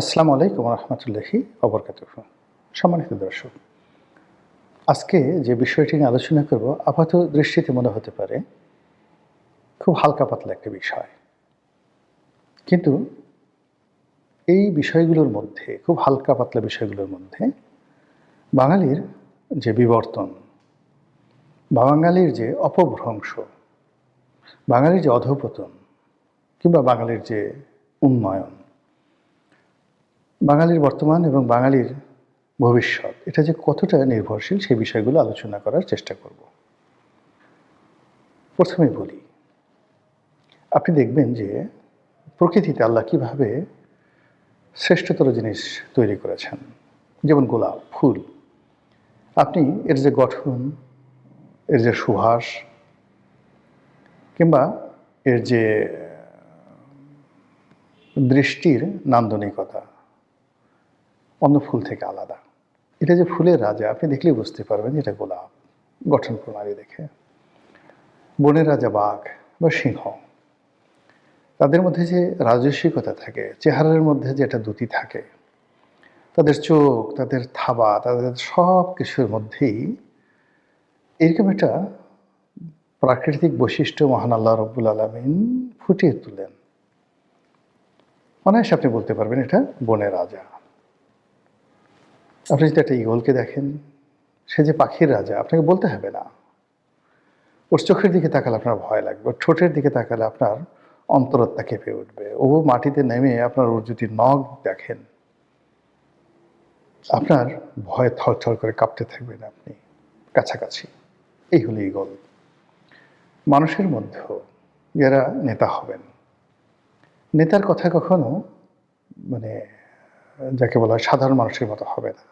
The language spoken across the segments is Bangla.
আসসালামু আলাইকুম রহমতুল্লাহি অবরকাত সম্মানিত দর্শক, আজকে যে বিষয়টি নিয়ে আলোচনা করব, আপাত দৃষ্টিতে মনে হতে পারে, খুব হালকা পাতলা একটা বিষয়। কিন্তু এই বিষয়গুলোর মধ্যে, খুব হালকা পাতলা বিষয়গুলোর মধ্যে বাঙালির যে বিবর্তন, বাঙালির যে অপভ্রংশ, বাঙালির যে অধপতন কিংবা বাঙালির যে উন্নয়ন বাঙালির বর্তমান এবং বাঙালির ভবিষ্যৎ। এটা যে কতটা নির্ভরশীল সেই বিষয়গুলো আলোচনা করার চেষ্টা করব। প্রথমে বলি, আপনি দেখবেন যে প্রকৃতিতে আল্লাহ কীভাবে শ্রেষ্ঠতর জিনিস তৈরি করেছেন। যেমন গোলাপ, ফুল। আপনি এর যে গঠন, এর যে সুহাস কিংবা এর যে দৃষ্টির নান্দনিকতা অন্য ফুল থেকে আলাদা। এটা যে ফুলের রাজা, আপনি দেখলেই বুঝতে পারবেন এটা গোলাপ, গঠন প্রণালী দেখে। বনের রাজা বাঘ বা সিংহ, তাদের মধ্যে যে রাজস্বিকতা থাকে, চেহারার মধ্যে যে একটা দ্যুতি থাকে, তাদের চোখ, তাদের থাবা, তাদের সব কিছুর মধ্যেই এরকম একটা প্রাকৃতিক বৈশিষ্ট্য মহান আল্লাহ রব্বুল আলমিন ফুটিয়ে তুলেন অনায়াসে আপনি বলতে পারবেন এটা বনের রাজা। আপনি যদি একটা ইগলকে দেখেন, সে যে পাখির রাজা, আপনাকে বলতে হবে না। ওর চোখের দিকে তাকালে আপনার ভয় লাগবে, ওর ঠোঁটের দিকে তাকালে আপনার অন্তরত্বা কেঁপে উঠবে। ও মাটিতে নেমে আপনার ওর যদি নখ দেখেন, আপনার ভয়ে থরথর করে কাঁপতে থাকবেন আপনি। কাছাকাছি। এই হলো ইগল মানুষের মধ্যেও যারা নেতা হবেন, নেতার কথা কখনো মানে যাকে বলা হয় সাধারণ মানুষের মতো হবে না।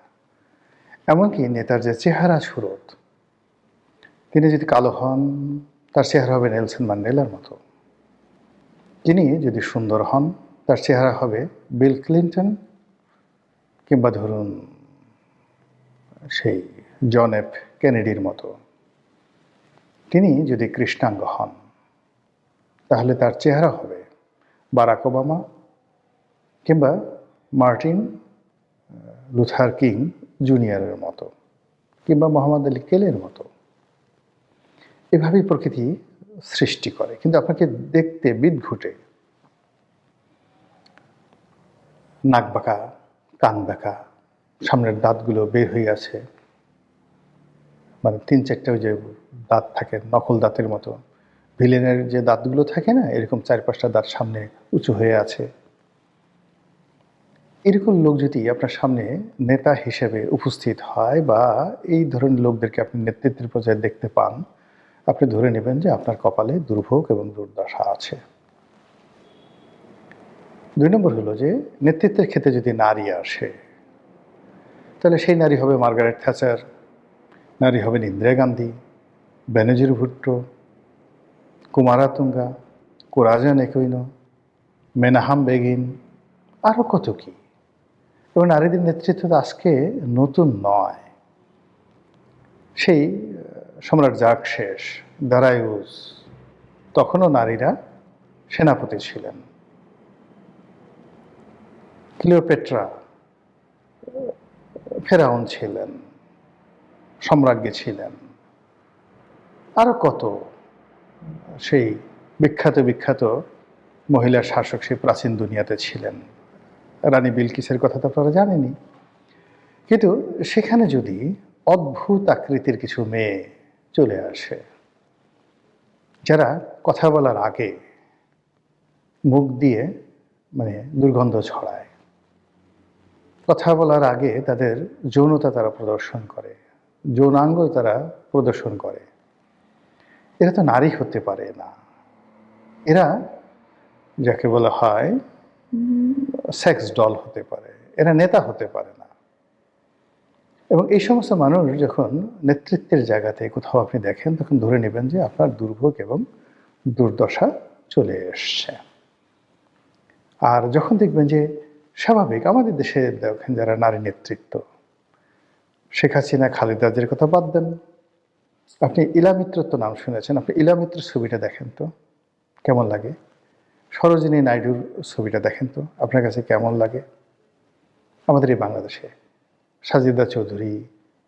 এমনকি নেতার যে চেহারা সুরত, তিনি যদি কালো হন, তার চেহারা হবে নেলসন ম্যান্ডেলার মতো। তিনি যদি সুন্দর হন, তার চেহারা হবে বিল ক্লিন্টন কিংবা ধরুন সেই জন এফ কেনেডির মতো। তিনি যদি কৃষ্ণাঙ্গ হন, তাহলে তার চেহারা হবে বারাক ওবামা কিংবা মার্টিন লুথার কিং জুনিয়রের মতো কিংবা মোহাম্মদ আলী কেলের মতো। এভাবেই প্রকৃতি সৃষ্টি করে, কিন্তু আপনাকে দেখতে বিদ বিদঘুটে। নাক বাঁকা, কান বাঁকা, সামনের দাঁতগুলো বের হয়ে আছে। মানে তিন চারটে ওই যে দাঁত থাকে, নকল দাঁতের মতো। ভিলেনের যে দাঁতগুলো থাকে না, এরকম চার পাঁচটা দাঁত সামনে উঁচু হয়ে আছে। এরকম লোক যদি আপনার সামনে নেতা হিসেবে উপস্থিত হয় বা এই ধরনের লোকদেরকে আপনি নেতৃত্বের পর্যায়ে দেখতে পান, আপনি ধরে নেবেন যে আপনার কপালে দুর্ভোগ এবং দুর্দশা আছে। দুই নম্বর হলো যে নেতৃত্বের ক্ষেত্রে যদি নারী আসে, তাহলে সেই নারী হবে মার্গারেট থ্যাচার, নারী হবেন ইন্দিরা গান্ধী বেনজির ভুট্টো কুমারাতুঙ্গা কোরাজান একৈন মেনাহাম বেগিন আরও কত কী? এবং নারীদের নেতৃত্ব তো আজকে নতুন নয়। সেই সম্রাট জাক শেষ, দারায়ুজ, তখনও নারীরা সেনাপতি ছিলেন। ক্লিওপেট্রা ফেরাউন ছিলেন, সম্রাজ্ঞী ছিলেন। আরও কত, সেই বিখ্যাত বিখ্যাত মহিলা শাসক সেই প্রাচীন দুনিয়াতে ছিলেন। রানী বিলকিসের কথা তো আপনারা জানেনই। কিন্তু সেখানে যদি অদ্ভুত আকৃতির কিছু মেয়ে চলে আসে, যারা কথা বলার আগে মুখ দিয়ে মানে দুর্গন্ধ ছড়ায়, কথা বলার আগে তাদের যৌনতা তারা প্রদর্শন করে, যৌনাঙ্গ তারা প্রদর্শন করে, এরা তো নারী হতে পারে না। এরা যাকে বলা হয় সেক্স ডল হতে পারে, এরা নেতা হতে পারে না। এবং এই সমস্ত মানুষ যখন নেতৃত্বের জায়গাতে কোথাও আপনি দেখেন, তখন ধরে নেবেন যে আপনার দুর্ভোগ এবং দুর্দশা চলে এসছে। আর যখন দেখবেন যে স্বাভাবিক, আমাদের দেশে দেখেন যারা নারী নেতৃত্ব, শেখ হাসিনা খালেদাদের কথা বাদ দেন। আপনি ইলামিত্রর তো নাম শুনেছেন, আপনি ইলামিত্রের ছবিটা দেখেন তো? কেমন লাগে? সরোজিনী নাইডুর ছবিটা দেখেন তো, আপনার কাছে কেমন লাগে? আমাদের এই বাংলাদেশে সাজিদা চৌধুরী,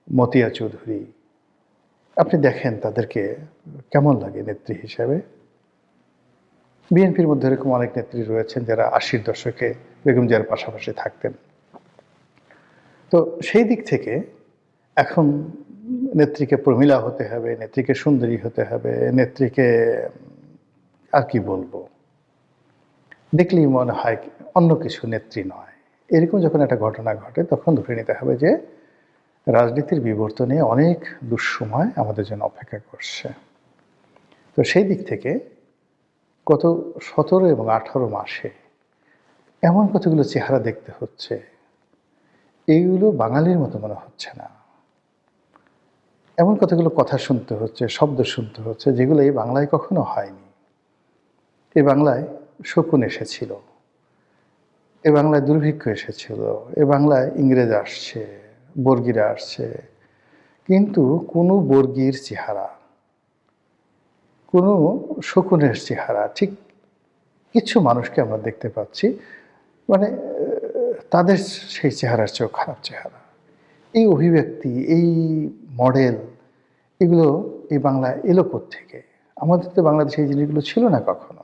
মতিয়া চৌধুরী, আপনি দেখেন তাদেরকে কেমন লাগে নেত্রী হিসাবে? বিএনপির মধ্যে এরকম অনেক নেত্রী রয়েছেন যারা আশির দশকে বেগম জিয়ার পাশাপাশি থাকতেন। তো সেই দিক থেকে এখন নেত্রীকে প্রমিলা হতে হবে, নেত্রীকে সুন্দরী হতে হবে, নেত্রীকে আর কি বলব? দেখলেই মনে হয় অন্য কিছু নেত্রী নয়। এরকম যখন একটা ঘটনা ঘটে, তখন ধরে নিতে হবে যে, রাজনীতির বিবর্তনে অনেক দুঃসময় আমাদের জন্য অপেক্ষা করছে। তো সেই দিক থেকে গত সতেরো এবং আঠারো মাসে এমন কতগুলো চেহারা দেখতে হচ্ছে এইগুলো বাঙালির মতো মনে হচ্ছে না। এমন কতগুলো কথা শুনতে হচ্ছে, শব্দ শুনতে হচ্ছে, যেগুলো এই বাংলায় কখনো হয়নি। এই বাংলায় শকুন এসেছিল। এ বাংলায় দুর্ভিক্ষ এসেছিল। এ বাংলায় ইংরেজ আসছে, বর্গিরা আসছে। কিন্তু কোনো বর্গির চেহারা, কোনো শকুনের চেহারা, ঠিক কিছু মানুষকে আমরা দেখতে পাচ্ছি মানে তাদের সেই চেহারার চেয়েও খারাপ চেহারা। এই অভিব্যক্তি, এই মডেল, এগুলো এই বাংলা এলো থেকে আমাদের তো বাংলাদেশে এই জিনিসগুলো ছিল না কখনো।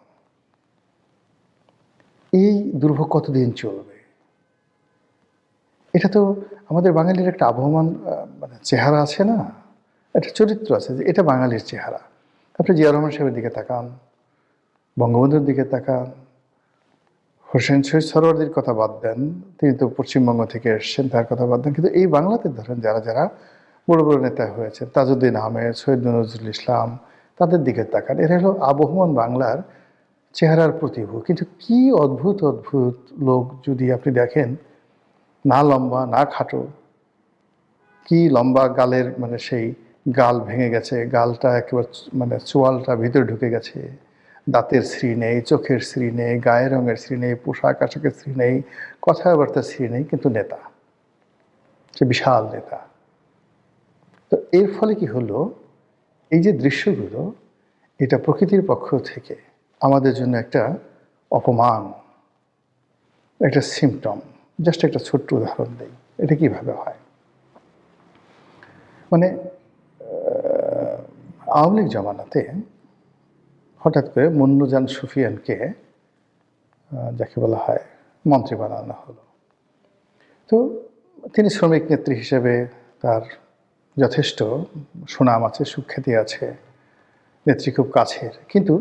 এই দুর্ভোগ কতদিন চলবে? এটা তো আমাদের বাঙালির একটা আবহমান মানে চেহারা আছে না? একটা চরিত্র আছে যে এটা বাঙালির চেহারা। আপনি জিয়া রহমান সাহেবের দিকে তাকান, বঙ্গবন্ধুর দিকে তাকান, হোসেন শহীদ সরোয়ারদের কথা বাদ দেন, তিনি তো পশ্চিমবঙ্গ থেকে এসছেন, তার কথা বাদ দেন, কিন্তু এই বাংলাতে ধরেন যারা যারা বড় বড় নেতা হয়েছেন, তাজউদ্দিন আহমেদ, সৈয়দ নজরুল ইসলাম, তাদের দিকে তাকান। এরা হলো আবহমান বাংলার চেহারার প্রতিভূ। কিন্তু কি অদ্ভুত অদ্ভুত লোক যদি আপনি দেখেন, না লম্বা, না খাটো, কি লম্বা গালের মানে সেই গাল ভেঙে গেছে, গালটা একেবারে মানে চোয়ালটা ভিতরে ঢুকে গেছে, দাঁতের শ্রী নেই, চোখের শ্রী নেই, গায়ের রঙের শ্রী নেই, পোশাক আশাকের শ্রী নেই, কথাবার্তার শ্রী নেই, কিন্তু নেতা। সে বিশাল নেতা। তো এর ফলে কি হলো? এই যে দৃশ্যগুলো, এটা প্রকৃতির পক্ষ থেকে আমাদের জন্য একটা অপমান, একটা সিমটম জাস্ট একটা ছোট্ট উদাহরণ দেই। এটা কীভাবে হয়? মানে আওয়ামী লীগ জমানাতে হঠাৎ করে মন্নুজান সুফিয়ানকে যাকে বলা হয় মন্ত্রী বানানো হলো। তো তিনি শ্রমিক নেত্রী হিসেবে তার যথেষ্ট সুনাম আছে, সুখ্যাতি আছে, নেত্রী খুব কাছের। কিন্তু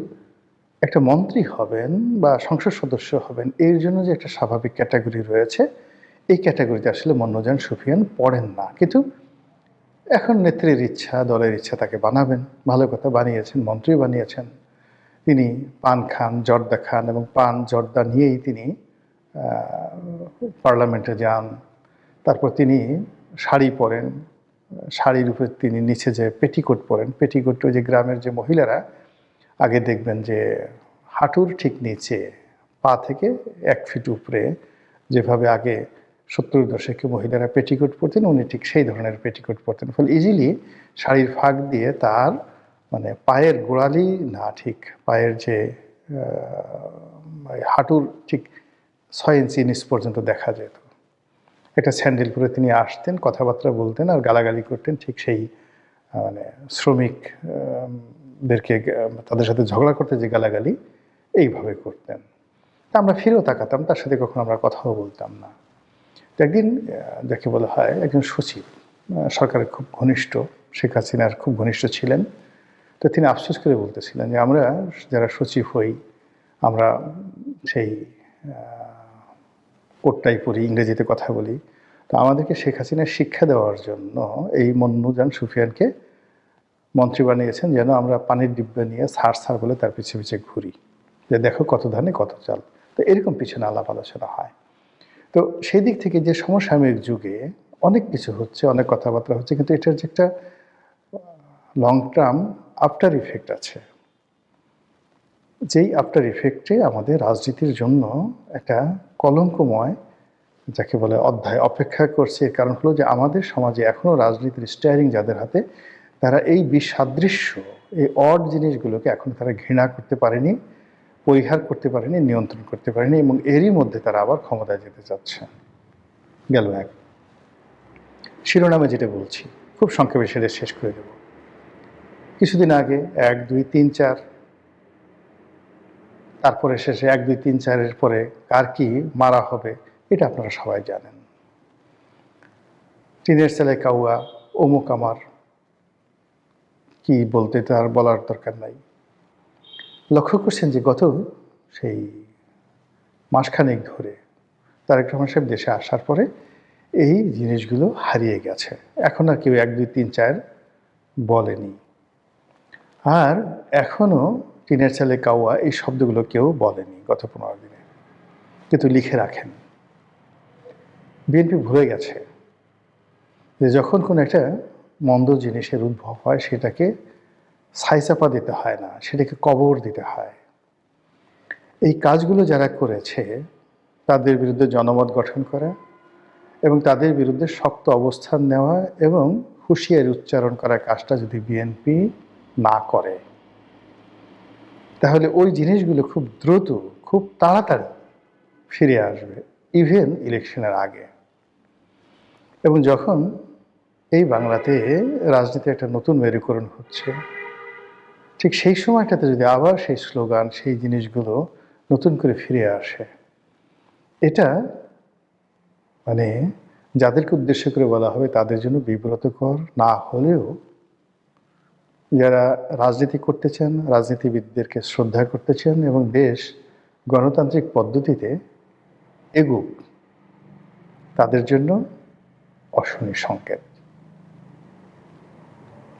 একটা মন্ত্রী হবেন বা সংসদ সদস্য হবেন, এর জন্য যে একটা স্বাভাবিক ক্যাটাগরি রয়েছে, এই ক্যাটাগরিতে আসলে মন্নজান সুফিয়ান পড়েন না। কিন্তু এখন নেত্রীর ইচ্ছা, দলের ইচ্ছা তাকে বানাবেন। ভালো কথা, বানিয়েছেন মন্ত্রী বানিয়েছেন। তিনি পান খান, জর্দা খান এবং পান জর্দা নিয়েই তিনি পার্লামেন্টে যান। তারপর তিনি শাড়ি পরেন, শাড়ির উপরে তিনি নিচে যে পেটিকোট পরেন, পেটিকোট ওই যে গ্রামের যে মহিলারা আগে দেখবেন যে হাঁটুর ঠিক নিচে, পা থেকে এক ফিট উপরে যেভাবে আগে সত্তর দশকে মহিলারা পেটিকোট পরতেন, উনি ঠিক সেই ধরনের পেটিকোট পরতেন। ফলে ইজিলি শাড়ির ফাঁক দিয়ে তার মানে পায়ের গোড়ালি না ঠিক, পায়ের যে হাঁটুর ঠিক ছয় ইঞ্চি নিচ পর্যন্ত দেখা যেত। একটা স্যান্ডেল পরে তিনি আসতেন, কথাবার্তা বলতেন আর গালাগালি করতেন ঠিক সেই মানে শ্রমিক দেরকে তাদের সাথে ঝগড়া করতে যে গালাগালি, এইভাবে করতেন। তা আমরা ফিরেও তাকাতাম, তার সাথে কখনো আমরা কথাও বলতাম না। তো একদিন যাকে বলা হয় একজন সচিব সরকারের খুব ঘনিষ্ঠ, শেখ হাসিনার খুব ঘনিষ্ঠ ছিলেন। তো তিনি আফসোস করে বলতেছিলেন যে, আমরা যারা সচিব হই, আমরা সেই কোটটাই পড়ি ইংরেজিতে কথা বলি। তো আমাদেরকে শেখ হাসিনার শিক্ষা দেওয়ার জন্য এই মন্নুজান সুফিয়ানকে মন্ত্রী বানিয়েছেন যেন আমরা পানির ডিব্বা নিয়ে সার সার বলে তার পিছে পিছে ঘুরি। যে দেখো কত ধানে কত চাল। তো এরকম পিছনে আলাপ আলোচনা হয়। তো সেই দিক থেকে যে সমসাময়িক যুগে অনেক কিছু হচ্ছে, অনেক কথাবার্তা হচ্ছে, কিন্তু এটার যে একটা লং টার্ম আফটার ইফেক্ট আছে। যেই আফটার ইফেক্টে আমাদের রাজনীতির জন্য একটা কলঙ্কময়, যাকে বলে অধ্যায় অপেক্ষা করছে। এর কারণ হলো যে আমাদের সমাজে এখনও রাজনীতির স্টায়ারিং যাদের হাতে তারা এই বিসাদৃশ্য এই অড জিনিসগুলোকে এখন তারা ঘৃণা করতে পারেনি, পরিহার করতে পারেনি, নিয়ন্ত্রণ করতে পারেনি এবং এরই মধ্যে তারা আবার ক্ষমতায় যেতে চাচ্ছে। গেল এক। শিরোনামে যেটা বলছি, খুব সংক্ষেপে সেটা শেষ করে দেব। কিছুদিন আগে এক, দুই, তিন, চার, তারপরে শেষে এক, দুই, তিন, চারের পরে কার কি মারা হবে, এটা আপনারা সবাই জানেন। টিনের ছেলে কাউয়া, অমুক আমার কি বলতে তার বলার দরকার নাই। লক্ষ্য করছেন যে গত সেই মাসখানেক ধরে তারেক রহমান সাহেব দেশে আসার পরে এই জিনিসগুলো হারিয়ে গেছে। এখন আর কেউ এক, দুই, তিন, চার বলেনি। আর এখনও টিনের ছেলে কাওয়া এই শব্দগুলো কেউ বলেনি গত পনেরো দিনে। কিন্তু লিখে রাখেন। বিএনপি ভুলে গেছে যে যখন কোনো একটা মন্দ জিনিসের উদ্ভব হয়, সেটাকে ছাইচাপা দিতে হয় না, সেটাকে কবর দিতে হয়। এই কাজগুলো যারা করেছে, তাদের বিরুদ্ধে জনমত গঠন করা এবং তাদের বিরুদ্ধে শক্ত অবস্থান নেওয়া এবং হুঁশিয়ারি উচ্চারণ করার কাজটা যদি বিএনপি না করে, তাহলে ওই জিনিসগুলো খুব দ্রুত, খুব তাড়াতাড়ি ফিরে আসবে ইভেন ইলেকশনের আগে। এবং যখন এই বাংলাতে রাজনীতি একটা নতুন মেরুকরণ হচ্ছে। ঠিক সেই সময়টাতে যদি আবার সেই স্লোগান, সেই জিনিসগুলো নতুন করে ফিরে আসে, এটা মানে যাদেরকে উদ্দেশ্য করে বলা হবে তাদের জন্য বিব্রতকর, না হলেও যারা রাজনীতি করতে চান রাজনীতিবিদদেরকে শ্রদ্ধা করতে চান এবং দেশ গণতান্ত্রিক পদ্ধতিতে এগুক, তাদের জন্য অশনি সংকেত।